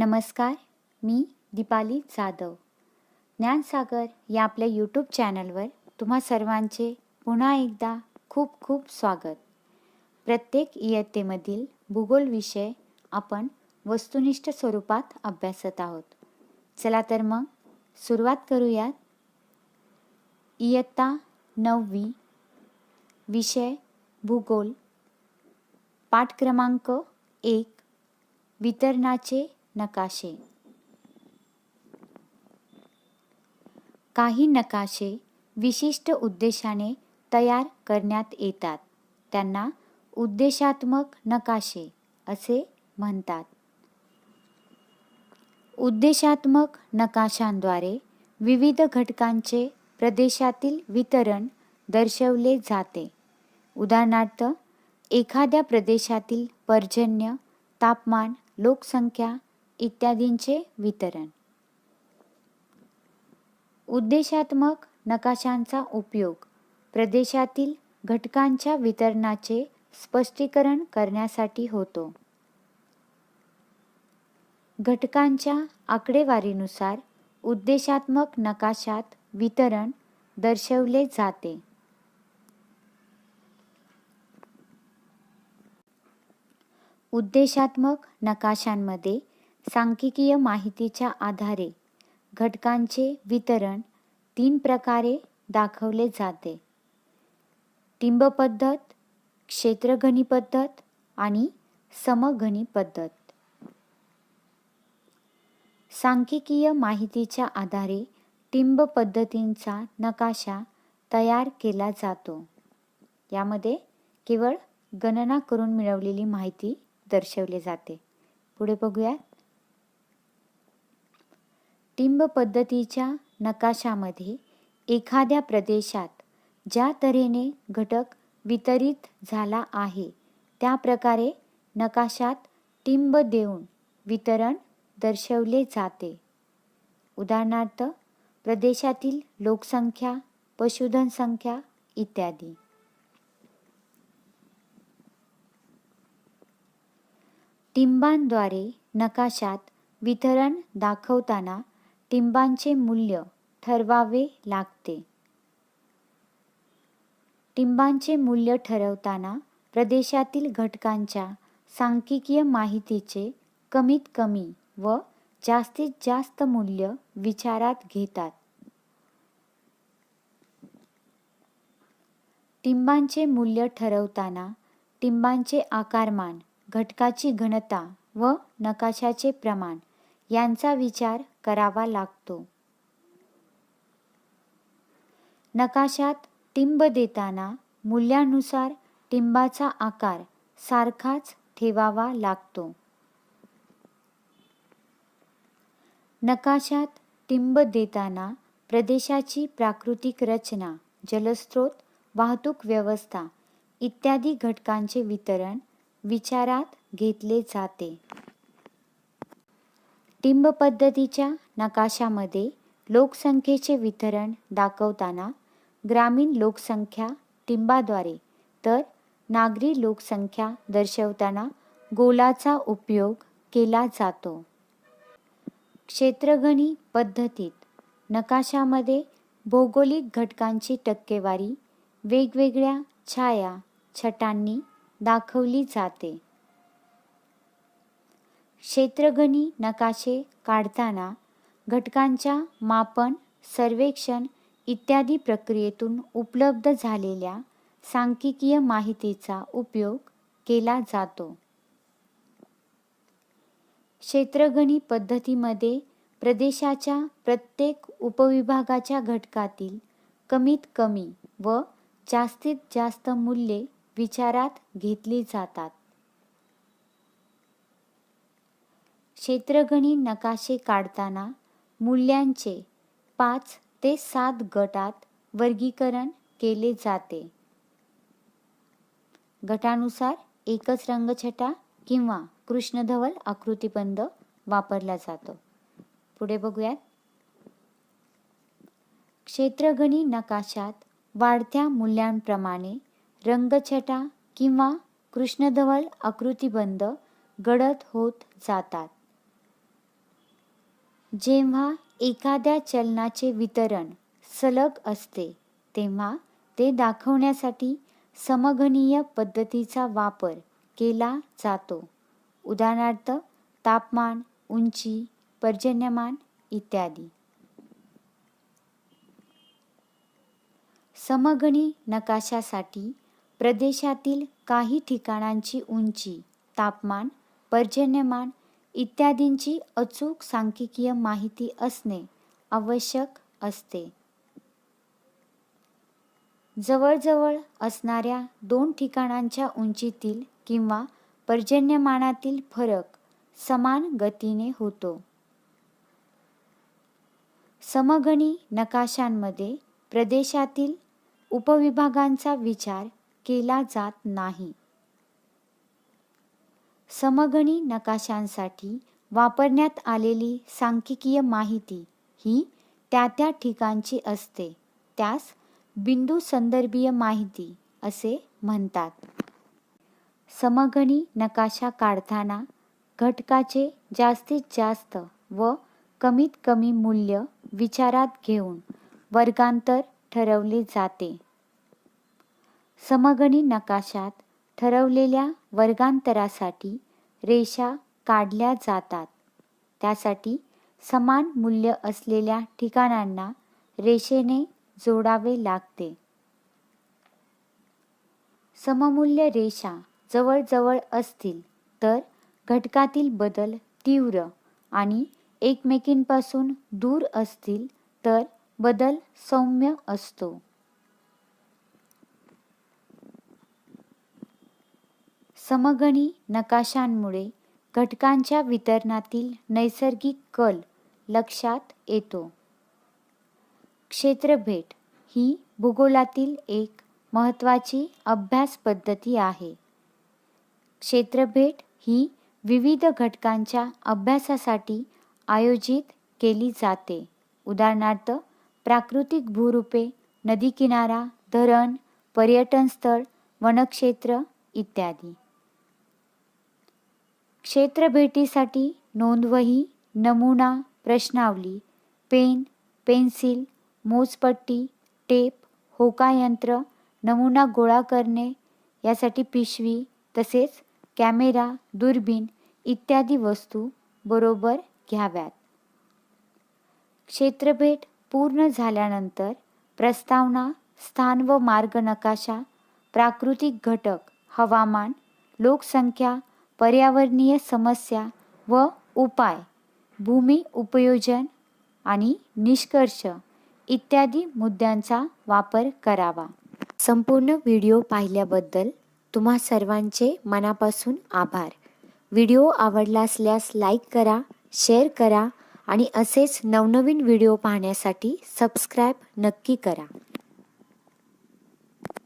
नमस्कार मी दीपाली जाधव. ज्ञानसागर या आपल्या यूट्यूब चॅनलवर तुम्हा सर्वांचे पुन्हा एकदा खूप खूप स्वागत. प्रत्येक इयत्तेमधील भूगोल विषय आपण वस्तुनिष्ठ स्वरूपात अभ्यासत आहोत. चला तर मग सुरुवात करूयात. इयत्ता नववी विषय भूगोल. पाठ क्रमांक एक वितरणाचे नकाशे. काही नकाशे विशिष्ट उद्देशाने तयार करण्यात येतात. त्यांना उद्देशात्मक नकाशे असे म्हणतात. उद्देशात्मक नकाशांद्वारे विविध घटकांचे प्रदेशातील वितरण दर्शवले जाते. उदाहरणार्थ एखाद्या प्रदेशातील पर्जन्य तापमान लोकसंख्या इत्यादींचे वितरण. उद्देशात्मक नकाशांचा उपयोग प्रदेशातील घटकांच्या वितरणाचे स्पष्टीकरण करण्यासाठी होतो. घटकांच्या आकडेवारीनुसार उद्देशात्मक नकाशात वितरण दर्शवले जाते. उद्देशात्मक नकाशांमध्ये सांख्यिकीय माहितीच्या आधारे घटकांचे वितरण तीन प्रकारे दाखवले जाते. टिंब पद्धत क्षेत्रघनी पद्धत आणि समघनी पद्धत. सांख्यिकीय माहितीच्या आधारे टिंब पद्धतींचा नकाशा तयार केला जातो. यामध्ये केवळ गणना करून मिळवलेली माहिती दर्शवली जाते. पुढे बघूयात. टिंब पद्धतीच्या नकाशामध्ये एखाद्या प्रदेशात ज्या तऱ्हेने घटक वितरित झाला आहे त्या प्रकारे नकाशात टिंब देऊन वितरण दर्शवले जाते. उदाहरणार्थ प्रदेशातील लोकसंख्या पशुधन संख्या इत्यादी. टिंबांद्वारे नकाशात वितरण दाखवताना टिंबांचे मूल्य ठरवावे लागते. टिंबांचे मूल्य ठरवताना प्रदेशातील घटकांच्या सांख्यिकीय माहितीचे कमीत कमी व जास्तीत जास्त मूल्य विचारात घेतात. टिंबांचे मूल्य ठरवताना टिंबांचे आकारमान घटकाची घनता व नकाशाचे प्रमाण यांचा विचार करावा लागतो. नकाशात टिंब देताना मूल्यानुसार टिंबाचा आकार सारखाच ठेवावा लागतो. नकाशात टिंब देताना प्रदेशाची प्राकृतिक रचना जलस्रोत वाहतूक व्यवस्था इत्यादी घटकांचे वितरण विचारात घेतले जाते. टिंब पद्धतीच्या नकाशामध्ये लोकसंख्येचे वितरण दाखवताना ग्रामीण लोकसंख्या टिंबाद्वारे तर नागरी लोकसंख्या दर्शवताना गोलाचा उपयोग केला जातो. क्षेत्रगणी पद्धतीत नकाशामध्ये भौगोलिक घटकांची टक्केवारी वेगवेगळ्या छाया छटांनी दाखवली जाते. क्षेत्रगणी नकाशे काढताना घटकांच्या मापन सर्वेक्षण इत्यादी प्रक्रियेतून उपलब्ध झालेल्या सांख्यिकीय माहितीचा उपयोग केला जातो. क्षेत्रगणी पद्धतीमध्ये प्रदेशाच्या प्रत्येक उपविभागाच्या घटकातील कमीत कमी व जास्तीत जास्त मूल्ये विचारात घेतली जातात. क्षेत्रगणी नकाशे काढताना मूल्यांचे पाच ते सात गटात वर्गीकरण केले जाते. गटानुसार एकच रंगछटा किंवा कृष्णधवल आकृतिबंध वापरला जातो. पुढे बघूयात. क्षेत्रगणी नकाशात वाढत्या मूल्यांप्रमाणे रंगछटा किंवा कृष्णधवल आकृतिबंध गडद होत जातात. जेव्हा एखाद्या चलनाचे वितरण सलग असते तेव्हा ते दाखवण्यासाठी समगणीय पद्धतीचा वापर केला जातो. उदाहरणार्थ तापमान उंची पर्जन्यमान इत्यादी. समगणी नकाशासाठी प्रदेशातील काही ठिकाणांची उंची तापमान पर्जन्यमान इत्यादींची अचूक सांख्यिकीय माहिती असणे आवश्यक असते. जवळजवळ असणाऱ्या दोन ठिकाणांच्या उंचीतील किंवा पर्जन्यमानातील फरक समान गतीने होतो. समगणी नकाशांमध्ये प्रदेशातील उपविभागांचा विचार केला जात नाही. समगणी नकाशांसाठी वापरण्यात आलेली सांख्यिकीय माहिती ही त्या त्या ठिकाणची असते. त्यास बिंदू संदर्भीय माहिती असे म्हणतात. समगणी नकाशा काढताना घटकाचे जास्तीत जास्त व कमीत कमी मूल्य विचारात घेऊन वर्गांतर ठरवले जाते. समगणी नकाशात ठरवलेल्या वर्गांतरासाठी रेषा काढल्या जातात. त्यासाठी समान मूल्य असलेल्या ठिकाणांना रेषेने जोडावे लागते. सममूल्य रेषा जवळजवळ असतील तर घटकातील बदल तीव्र आणि एकमेकींपासून दूर असतील तर बदल सौम्य असतो. समगणी नकाशांमुळे घटकांच्या वितरणातील नैसर्गिक कल लक्षात येतो. क्षेत्रभेट ही भूगोलातील एक महत्त्वाची अभ्यास पद्धती आहे. क्षेत्रभेट ही विविध घटकांच्या अभ्यासासाठी आयोजित केली जाते. उदाहरणार्थ प्राकृतिक भूरूपे नदीकिनारा धरण पर्यटन स्थळ वनक्षेत्र इत्यादी. क्षेत्रभेटीसाठी नोंदवही नमुना प्रश्नावली पेन पेन्सिल मोजपट्टी टेप होकायंत्र नमुना गोळा करणे यासाठी पिशवी तसेच कॅमेरा दुर्बीण इत्यादी वस्तू बरोबर घ्याव्यात. क्षेत्रभेट पूर्ण झाल्यानंतर प्रस्तावना स्थान व मार्ग नकाशा प्राकृतिक घटक हवामान लोकसंख्या पर्यावरणीय समस्या व उपाय भूमी उपयोजन आणि निष्कर्ष इत्यादी मुद्द्यांचा वापर करावा. संपूर्ण व्हिडिओ पाहिल्याबद्दल तुम्हा सर्वांचे मनापासून आभार. व्हिडिओ आवडला असल्यास लाईक करा शेअर करा आणि असेच नवनवीन व्हिडिओ पाहण्यासाठी सबस्क्राईब नक्की करा.